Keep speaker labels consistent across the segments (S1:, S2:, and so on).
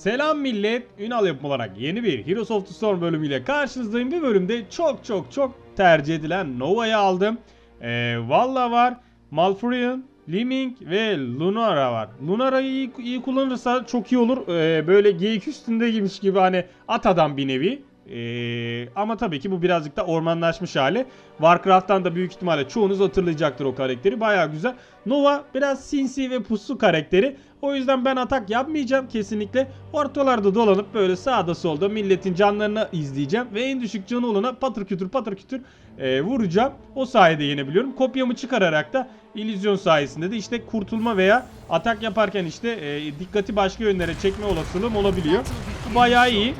S1: Selam millet, Ünal yapım olarak yeni bir Heroes of the Storm bölümüyle karşınızdayım. Bir bölümde çok çok çok tercih edilen Nova'yı aldım. Ee, Valla var, Malfurion, Liming ve Lunara var. Lunara'yı iyi, iyi kullanırsa çok iyi olur. Ee, böyle geyik üstünde gibmiş gibi hani at adam bir nevi. Ee, ama tabii ki bu birazcık da ormanlaşmış hali. Warcraft'tan da büyük ihtimalle çoğunuz hatırlayacaktır o karakteri. Baya güzel. Nova biraz sinsi ve puslu karakteri. O yüzden ben atak yapmayacağım kesinlikle. Ortalarda dolanıp böyle sağda solda milletin canlarını izleyeceğim. Ve en düşük canı olana patır kütür patır kütür e, vuracağım. O sayede yenebiliyorum. Kopyamı çıkararak da illüzyon sayesinde de işte kurtulma veya atak yaparken işte e, dikkati başka yönlere çekme olasılığım olabiliyor. Bu bayağı iyi.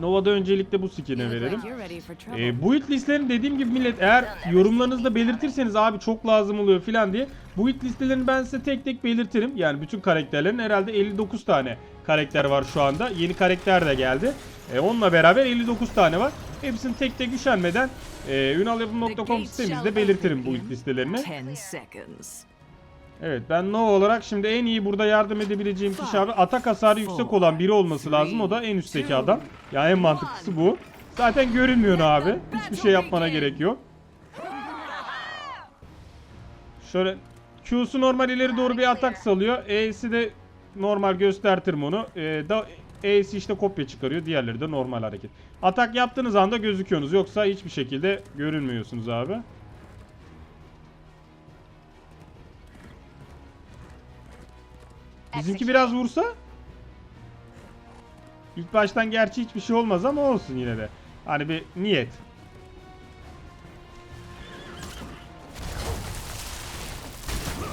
S1: Nova'da öncelikle bu skin'e verelim. E, bu hit listelerini dediğim gibi millet eğer yorumlarınızda belirtirseniz abi çok lazım oluyor filan diye bu hit listelerini ben size tek tek belirtirim. Yani bütün karakterlerin herhalde 59 tane karakter var şu anda. Yeni karakter de geldi. E, onunla beraber 59 tane var. Hepsini tek tek üşenmeden e, unalyapım.com sitemizde belirtirim bu hit listelerini.
S2: 10 seconds.
S1: Evet ben Nova olarak şimdi en iyi burada yardım edebileceğim kişi abi atak hasarı yüksek olan biri olması lazım. O da en üstteki adam. Yani en mantıklısı bu. Zaten görünmüyor abi. Hiçbir şey yapmana gerek yok. Şöyle Q'su normal ileri doğru bir atak salıyor. E'si de normal göstertirim onu. Ee, da E'si işte kopya çıkarıyor. Diğerleri de normal hareket. Atak yaptığınız anda gözüküyorsunuz. Yoksa hiçbir şekilde görünmüyorsunuz abi. Bizimki biraz vursa. İlk baştan gerçi hiçbir şey olmaz ama olsun yine de. Hani bir niyet.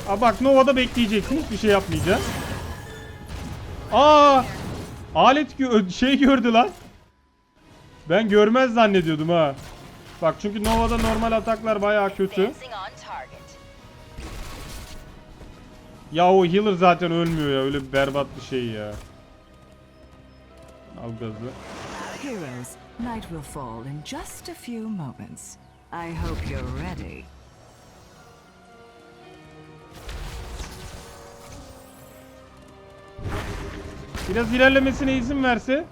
S1: Aa bak Nova'da bekleyeceksin. Hiçbir şey yapmayacağız. Aa! Alet gö şey gördü lan. Ben görmez zannediyordum ha. Bak çünkü Nova'da normal ataklar bayağı kötü. Ya o healer zaten ölmüyor ya. Öyle bir berbat bir şey ya. Al gazı.
S2: Heroes, night will fall in just a few moments. I hope you're ready.
S1: Biraz ilerlemesine izin verse.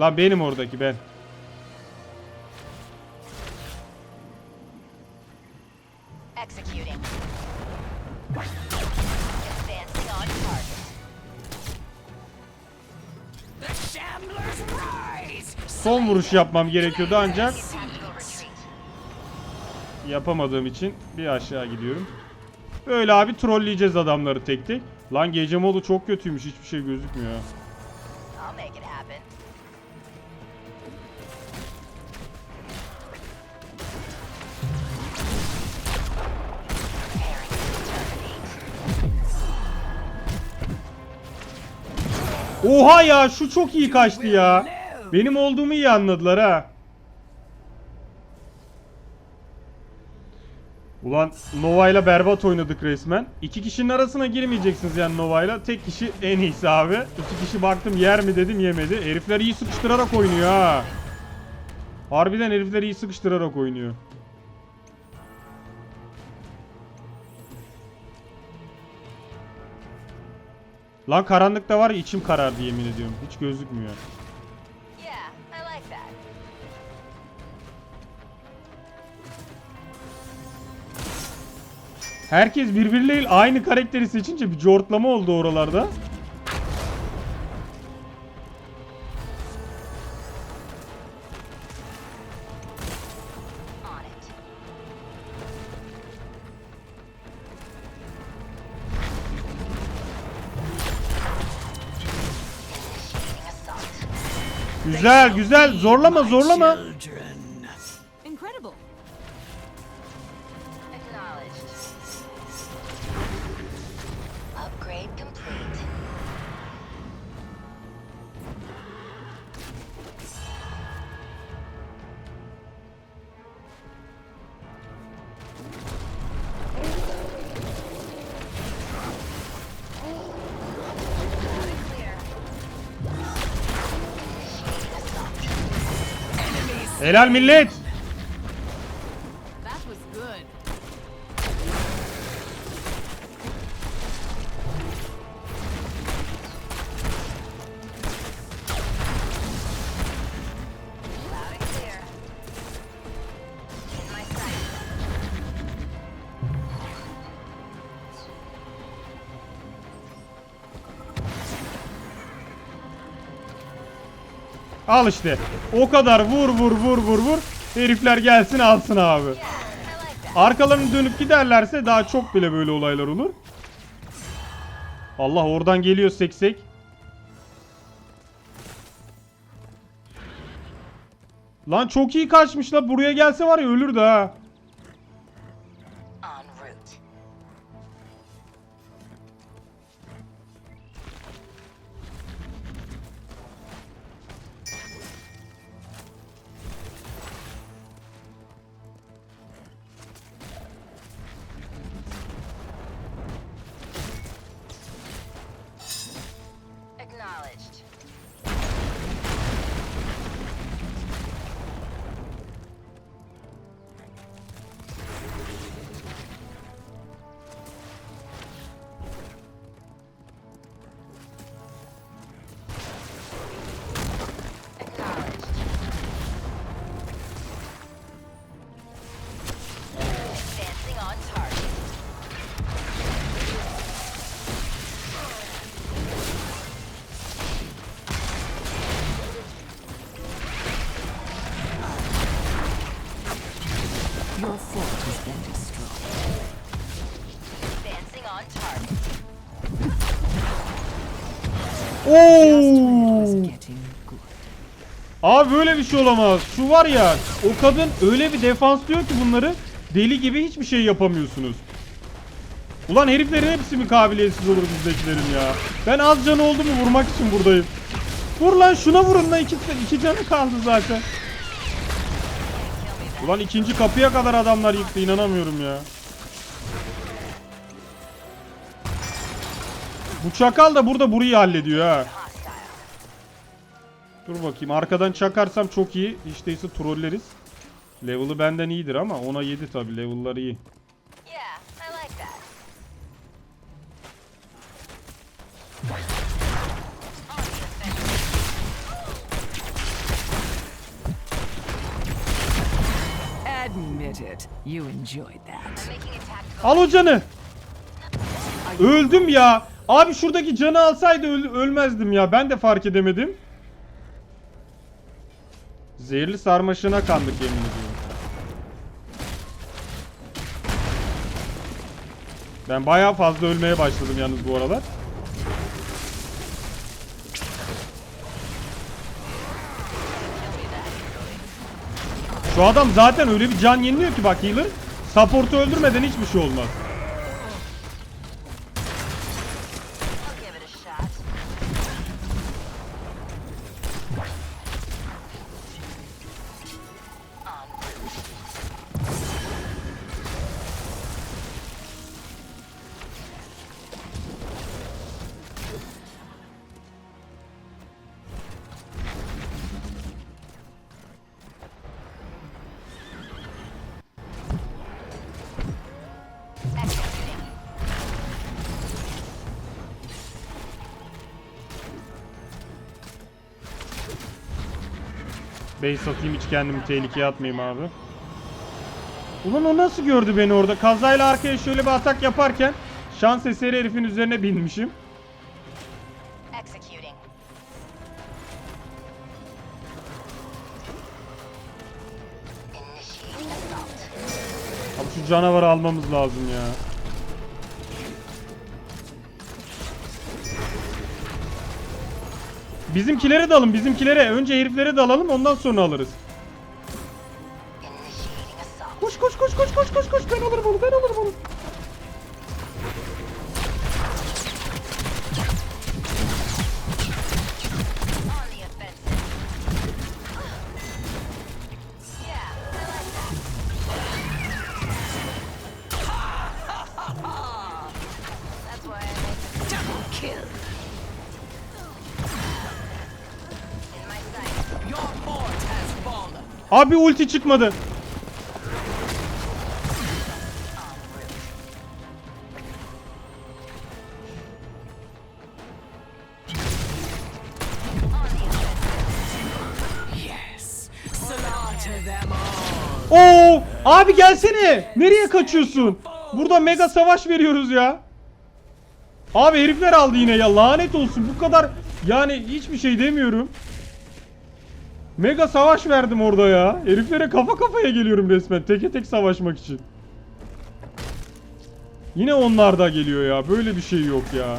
S1: Lan benim oradaki ben. Son vuruş yapmam gerekiyordu ancak yapamadığım için bir aşağı gidiyorum. Böyle abi trolleyeceğiz adamları tek tek. Lan gece modu çok kötüymüş. Hiçbir şey gözükmüyor. Oha ya şu çok iyi kaçtı ya. Benim olduğumu iyi anladılar ha. Ulan Nova ile berbat oynadık resmen. İki kişinin arasına girmeyeceksiniz yani Nova ile. Tek kişi en iyisi abi. İki kişi baktım yer mi dedim yemedi. Herifler iyi sıkıştırarak oynuyor ha. Harbiden herifler iyi sıkıştırarak oynuyor. Lan karanlıkta var ya içim karardı yemin ediyorum. Hiç gözükmüyor. Herkes birbirleriyle aynı karakteri seçince bir cortlama oldu oralarda. Güzel güzel zorlama zorlama. Helal millet. Al işte. O kadar vur vur vur vur vur. Herifler gelsin alsın abi. Arkalarını dönüp giderlerse daha çok bile böyle olaylar olur. Allah oradan geliyor seksek. Lan çok iyi kaçmış la. Buraya gelse var ya ölürdü ha. Oo! Abi böyle bir şey olamaz. Şu var ya o kadın öyle bir defans diyor ki bunları deli gibi hiçbir şey yapamıyorsunuz. Ulan heriflerin hepsi mi kabiliyetsiz olur bizdekilerin ya. Ben az canı oldu mu vurmak için buradayım. Vur lan şuna vurun lan iki, iki canı kaldı zaten. Ulan ikinci kapıya kadar adamlar yıktı inanamıyorum ya. Bu çakal da burada burayı hallediyor ha. Dur bakayım arkadan çakarsam çok iyi. Hiç değilse trolleriz. Level'ı benden iyidir ama ona 7 tabi level'lar iyi. Al o canı. Öldüm ya. Abi şuradaki canı alsaydı öl- ölmezdim ya. Ben de fark edemedim. Zehirli sarmaşığına kandık yemin ediyorum. Ben bayağı fazla ölmeye başladım yalnız bu aralar. Şu adam zaten öyle bir can yeniliyor ki bak healer. Support'u öldürmeden hiçbir şey olmaz. Base atayım hiç kendimi tehlikeye atmayayım abi. Ulan o nasıl gördü beni orada? Kazayla arkaya şöyle bir atak yaparken şans eseri herifin üzerine binmişim. Abi şu canavarı almamız lazım ya. Bizimkilere dalın bizimkilere. Önce heriflere dalalım ondan sonra alırız. Abi ulti çıkmadı. Oo! Abi gelsene. Nereye kaçıyorsun? Burada mega savaş veriyoruz ya. Abi herifler aldı yine ya. Lanet olsun. Bu kadar yani hiçbir şey demiyorum. Mega savaş verdim orada ya. Heriflere kafa kafaya geliyorum resmen. Teke tek savaşmak için. Yine onlar da geliyor ya. Böyle bir şey yok ya.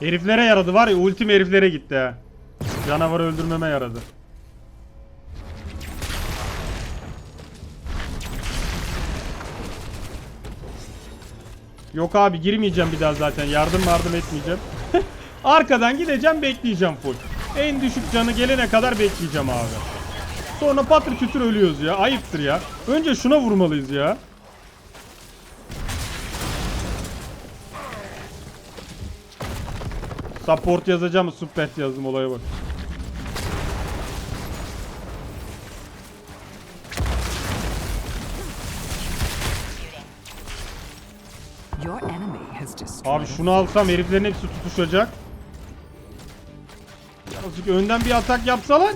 S1: Heriflere yaradı var ya ultim heriflere gitti ha. Canavarı öldürmeme yaradı. Yok abi girmeyeceğim bir daha zaten. Yardım yardım etmeyeceğim. Arkadan gideceğim bekleyeceğim full. En düşük canı gelene kadar bekleyeceğim abi. Sonra patır kütür ölüyoruz ya. Ayıptır ya. Önce şuna vurmalıyız ya. Support yazacağım support yazdım olaya bak. Abi şunu alsam heriflerin hepsi tutuşacak. Azıcık önden bir atak yapsalar.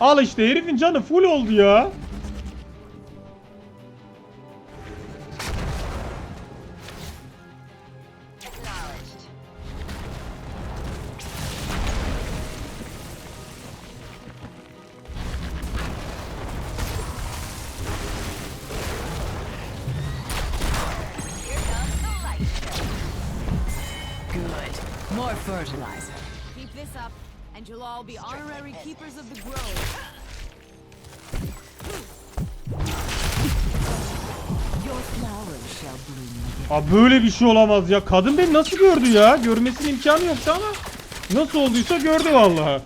S1: Al işte herifin canı full oldu ya.
S2: Fertilizer.
S3: Keep this up, and you'll all be honorary keepers of the grove.
S2: Your flowers shall bloom again.
S1: Abi böyle bir şey olamaz ya. Kadın beni nasıl gördü ya? Görmesinin imkanı yoktu ama nasıl olduysa gördü vallahi.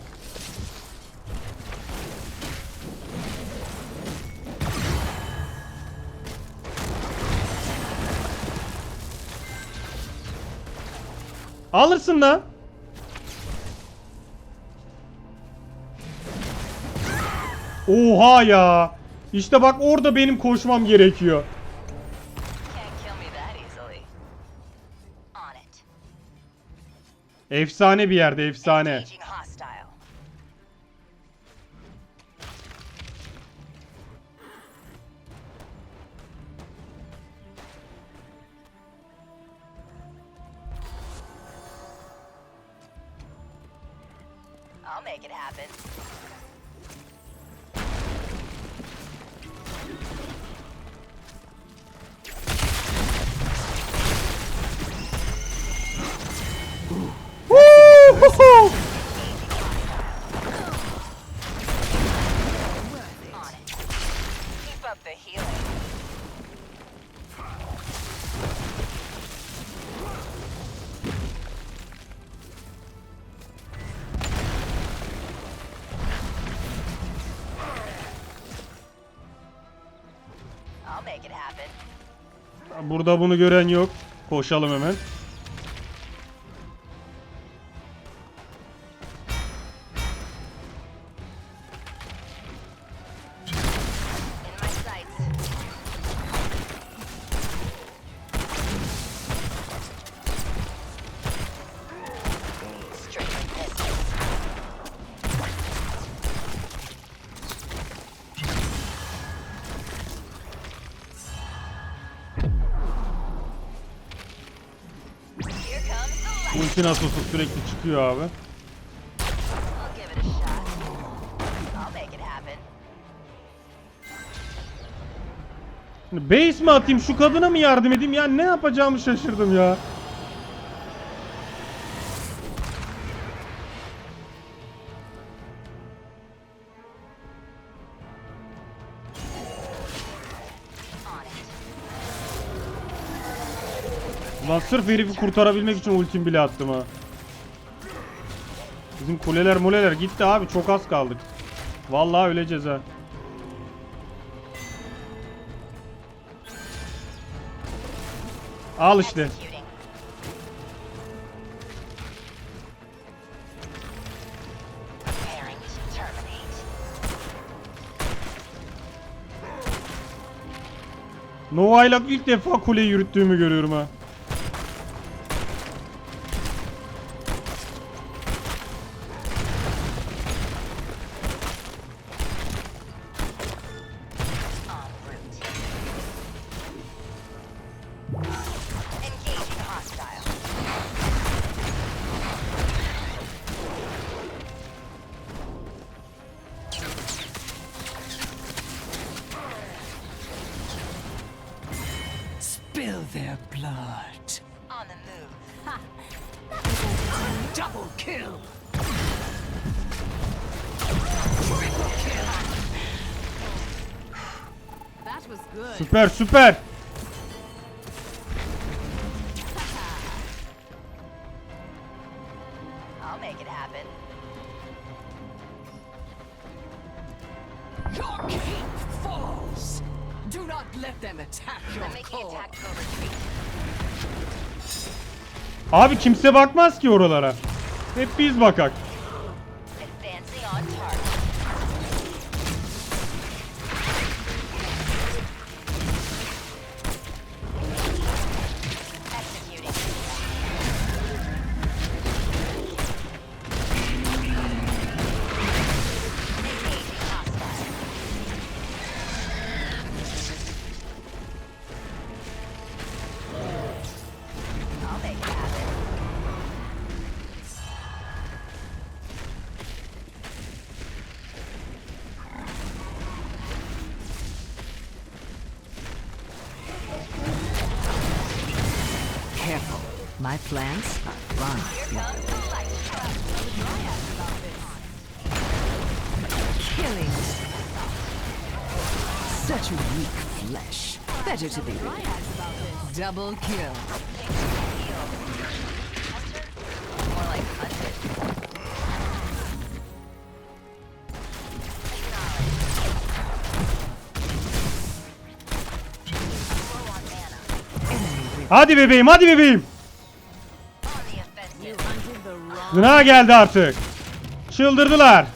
S1: Alırsın lan. Oha ya. İşte bak orada benim koşmam gerekiyor. Efsane bir yerde efsane.
S4: Up the healing.
S1: Burada bunu gören yok. Koşalım hemen. Ulti nasılsa sürekli çıkıyor abi. Şimdi Base mi atayım şu kadına mı yardım edeyim ya ne yapacağımı şaşırdım ya. Ulan sırf herifi kurtarabilmek için ultim bile attım ha. Bizim kuleler muleler gitti abi çok az kaldık. Vallahi öleceğiz ha. Al işte. Nova'yla ilk defa kule yürüttüğümü görüyorum ha.
S4: Tactical retreat.
S1: Abi kimse bakmaz ki oralara. Hep biz bakak.
S2: My plans are fun. Killing. Such weak flesh. Better to be. Double kill.
S1: Hadi bebeğim hadi bebeğim. Gına geldi artık. Çıldırdılar.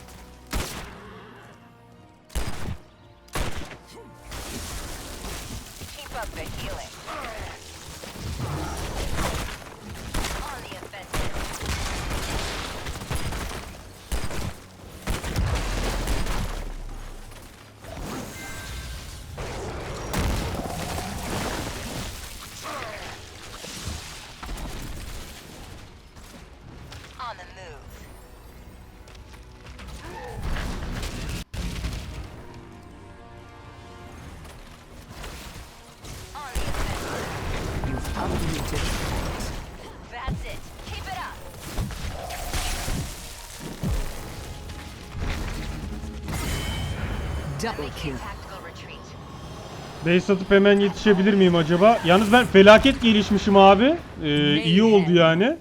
S1: Base atıp hemen yetişebilir miyim acaba? Yalnız ben felaket gelişmişim abi. Ee, iyi oldu yani.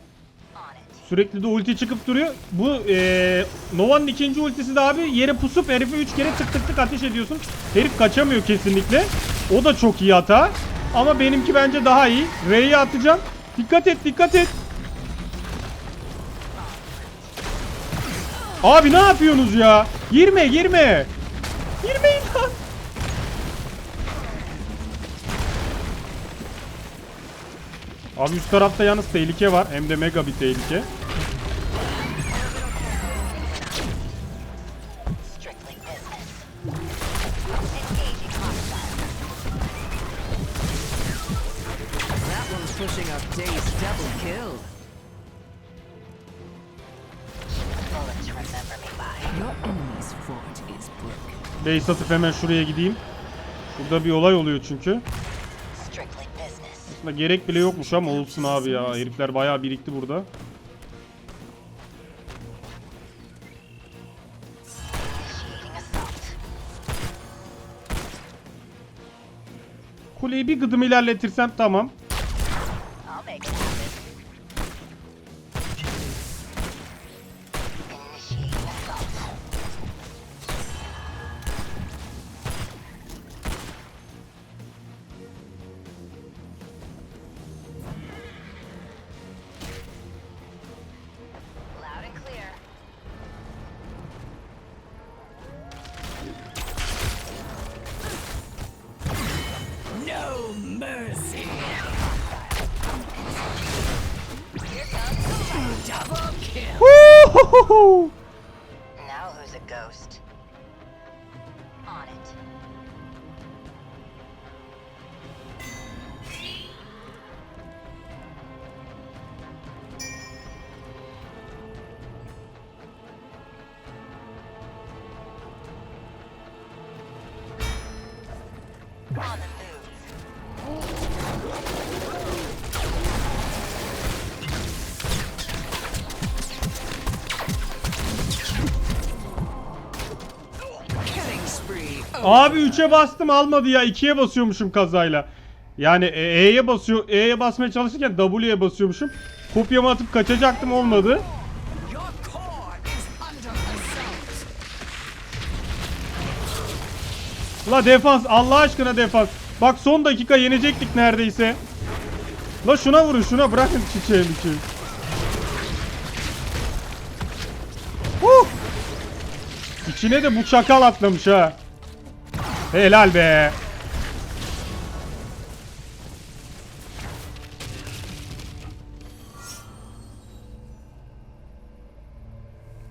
S1: Sürekli de ulti çıkıp duruyor. Bu ee, Nova'nın ikinci ultisi de abi yere pusup herife 3 kere tık tık tık ateş ediyorsun. Herif kaçamıyor kesinlikle. O da çok iyi hata. Ama benimki bence daha iyi. R'yi atacağım. Dikkat et dikkat et. Abi ne yapıyorsunuz ya? Girme girme. Girmeyin lan. Abi üst tarafta yalnız tehlike var. Hem de mega bir tehlike. Base atıp hemen şuraya gideyim. Burada bir olay oluyor çünkü. Aslında gerek bile yokmuş ama olsun abi ya. Herifler bayağı birikti burada. Kuleyi bir gıdım ilerletirsem tamam.
S5: Woohoo!
S1: Abi 3'e bastım almadı ya. 2'ye basıyormuşum kazayla. Yani e, E'ye basıyor. E'ye basmaya çalışırken W'ye basıyormuşum. Kopyamı atıp kaçacaktım olmadı. La defans Allah aşkına defans. Bak son dakika yenecektik neredeyse. La şuna vurun şuna bırakın çiçeğim için. Huh! İçine de bu çakal atlamış ha. Helal be.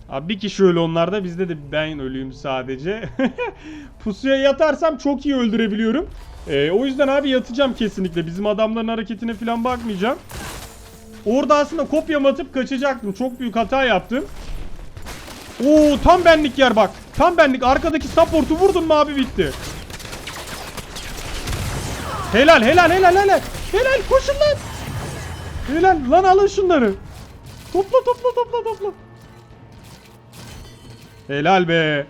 S1: Abi bir kişi ölü onlarda bizde de ben ölüyüm sadece. Pusuya yatarsam çok iyi öldürebiliyorum. Ee, o yüzden abi yatacağım kesinlikle. Bizim adamların hareketine falan bakmayacağım. Orada aslında kopyamı atıp kaçacaktım. Çok büyük hata yaptım. Oo tam benlik yer bak. Tam benlik. Arkadaki support'u vurdun mu abi bitti. Helal helal helal helal. Helal koşun lan. Helal lan alın şunları. Topla topla topla topla. Helal be.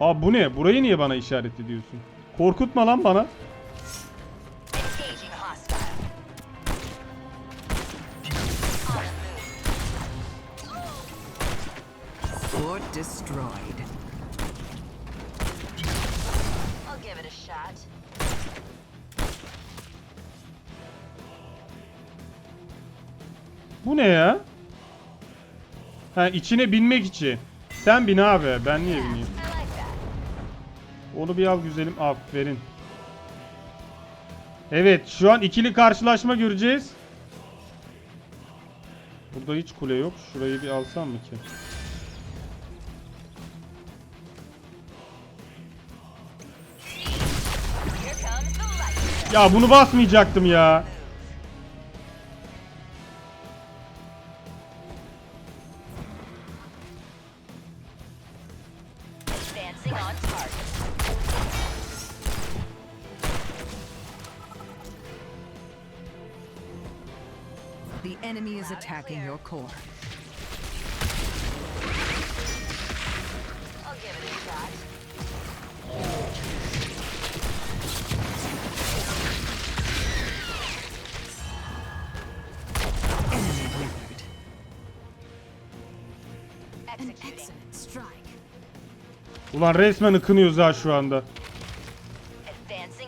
S1: Abi bu ne? Burayı niye bana işaret ediyorsun? Korkutma lan bana.
S2: Destroyed.
S4: I'll give it a shot.
S1: Bu ne ya? Ha içine binmek için. Sen bin abi. Ben niye bineyim? Onu bir al güzelim. Aferin. Evet şu an ikili karşılaşma göreceğiz. Burada hiç kule yok. Şurayı bir alsam mı ki? Ya bunu basmayacaktım ya.
S2: Attacking your core.
S1: Ulan resmen ıkınıyoruz ha şu anda.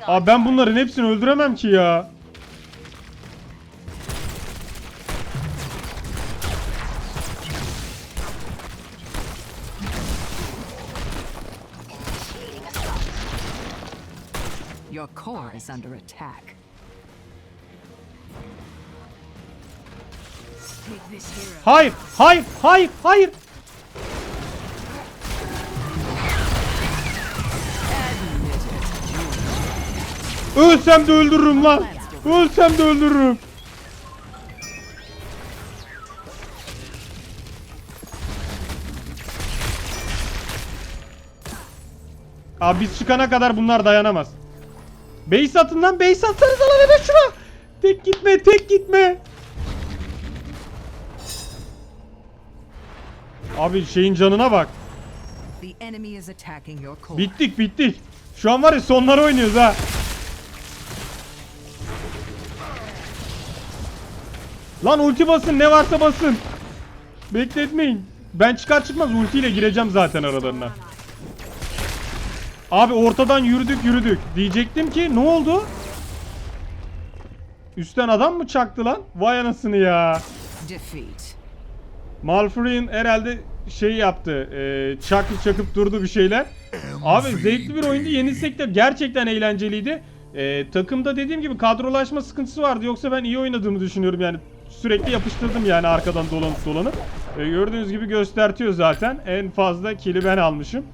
S1: Abi ben bunların hepsini öldüremem ki ya.
S2: Your core is under attack.
S1: Hayır, hayır, hayır, hayır. Ölsem de öldürürüm lan. Ölsem de öldürürüm. Abi biz çıkana kadar bunlar dayanamaz. Base atın lan base atsanız lan hemen şuna. Tek gitme tek gitme. Abi şeyin canına bak. Bittik bittik. Şu an var ya sonları oynuyoruz ha. Lan ulti basın ne varsa basın. Bekletmeyin. Ben çıkar çıkmaz ultiyle gireceğim zaten aralarına. Abi ortadan yürüdük yürüdük. Diyecektim ki ne oldu? Üstten adam mı çaktı lan? Vay anasını ya.
S2: Defeat.
S1: Malfurion herhalde şey yaptı. E, çakı çakıp durdu bir şeyler. Abi zevkli bir oyundu. Yenilsek de gerçekten eğlenceliydi. E, takımda dediğim gibi kadrolaşma sıkıntısı vardı. Yoksa ben iyi oynadığımı düşünüyorum yani. Sürekli yapıştırdım yani arkadan dolanıp dolanıp. E, gördüğünüz gibi göstertiyor zaten. En fazla kili ben almışım.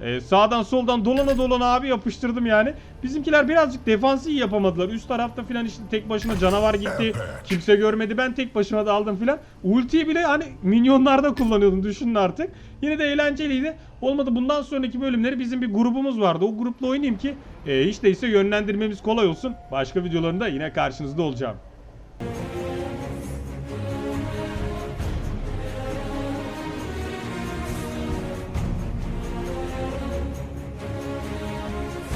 S1: E, sağdan soldan dolana dolana abi yapıştırdım yani. Bizimkiler birazcık defansı iyi yapamadılar. Üst tarafta filan işte tek başıma canavar gitti. Kimse görmedi. Ben tek başıma da aldım filan. Ultiyi bile hani minyonlarda kullanıyordum düşünün artık. Yine de eğlenceliydi. Olmadı bundan sonraki bölümleri bizim bir grubumuz vardı. O grupla oynayayım ki e, hiç değilse yönlendirmemiz kolay olsun. Başka videolarında yine karşınızda olacağım.